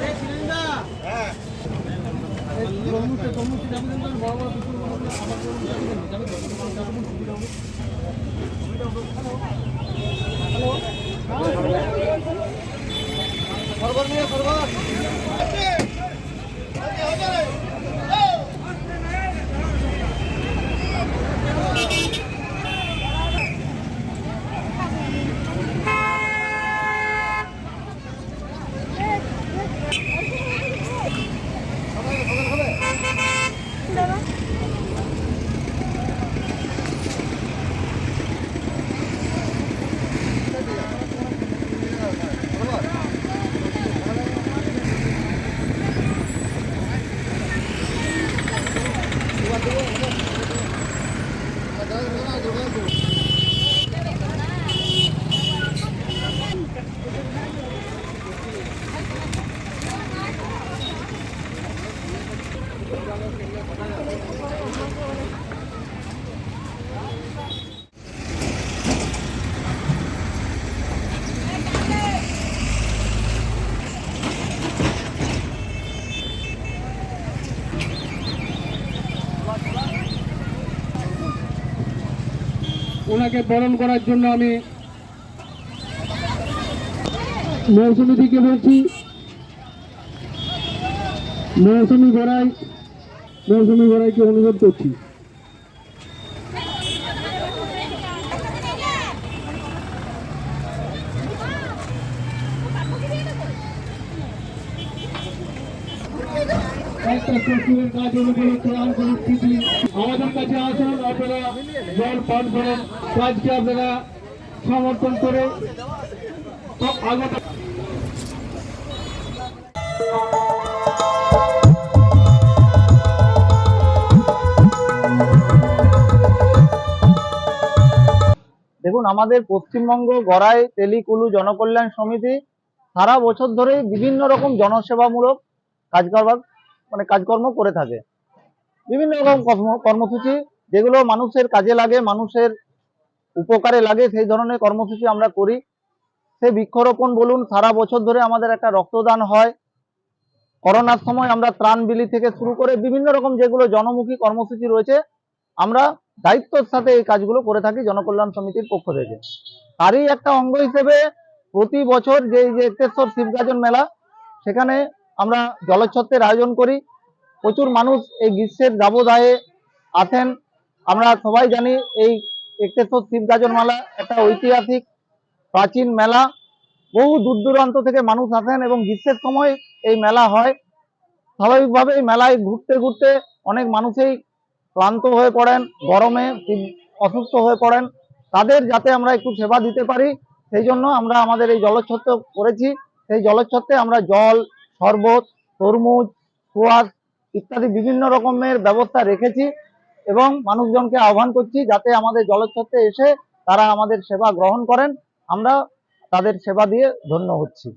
দেখবি ওনাকে বরণ করার জন্য আমি মৌসুমি দিকে বলছি। মৌসুমী গড়াই মৌসুমী গড়াইকে অনুরোধ করছি। সমর্থন করে দেখুন, আমাদের পশ্চিমবঙ্গ গড়াই তেলিকুলু জনকল্যাণ সমিতি সারা বছর ধরেই বিভিন্ন রকম জনসেবামূলক কাজ কাজকর্ম মানে কাজকর্ম করে থাকে। বিভিন্ন রকম কর্ম- কর্মসূচি যেগুলো মানুষের কাজে লাগে, মানুষের উপকারে লাগে, সেই ধরনের কর্মসূচি আমরা করি। সে বৃক্ষরোপণ বলুন, সারা বছর ধরে আমাদের একটা রক্তদান হয়। করোনার সময় আমরা ত্রাণ বিলি থেকে শুরু করে বিভিন্ন রকম যেগুলো জনমুখী কর্মসূচি রয়েছে, আমরা দায়িত্বর সাথে এই কাজগুলো করে থাকি জনকল্যাণ সমিতির পক্ষ থেকে। তারই একটা অঙ্গ হিসেবে প্রতি বছর যে যে এক্তেশ্বর শিবগাজন মেলা, সেখানে আমরা জলচ্ছত্রের আয়োজন করি। প্রচুর মানুষ এই গ্রীষ্মের দাবদাহে আসেন আমরা সবাই জানি এই একটেশ্বর শিব গাজন মেলা একটা ঐতিহাসিক, প্রাচীন মেলা। বহু দূর দূরান্ত থেকে মানুষ আসেন এবং গ্রীষ্মের সময় এই মেলা হয়। স্বাভাবিকভাবে এই মেলায় ঘুরতে ঘুরতে অনেক মানুষই ক্লান্ত হয়ে পড়েন, গরমে অসুস্থ হয়ে পড়েন। তাদের যাতে আমরা একটু সেবা দিতে পারি, সেই জন্য আমরা আমাদের এই জলচ্ছত্র করেছি। সেই জলচ্ছত্রে আমরা জল শরবত, তরমুজ, সোয়াশ ইত্যাদি বিভিন্ন রকমের ব্যবস্থা রেখেছি এবং মানুষজনকে আহ্বান করছি যাতে আমাদের জলচ্ছত্রে এসে তারা আমাদের সেবা গ্রহণ করেন। আমরা তাদের সেবা দিয়ে ধন্য হচ্ছি।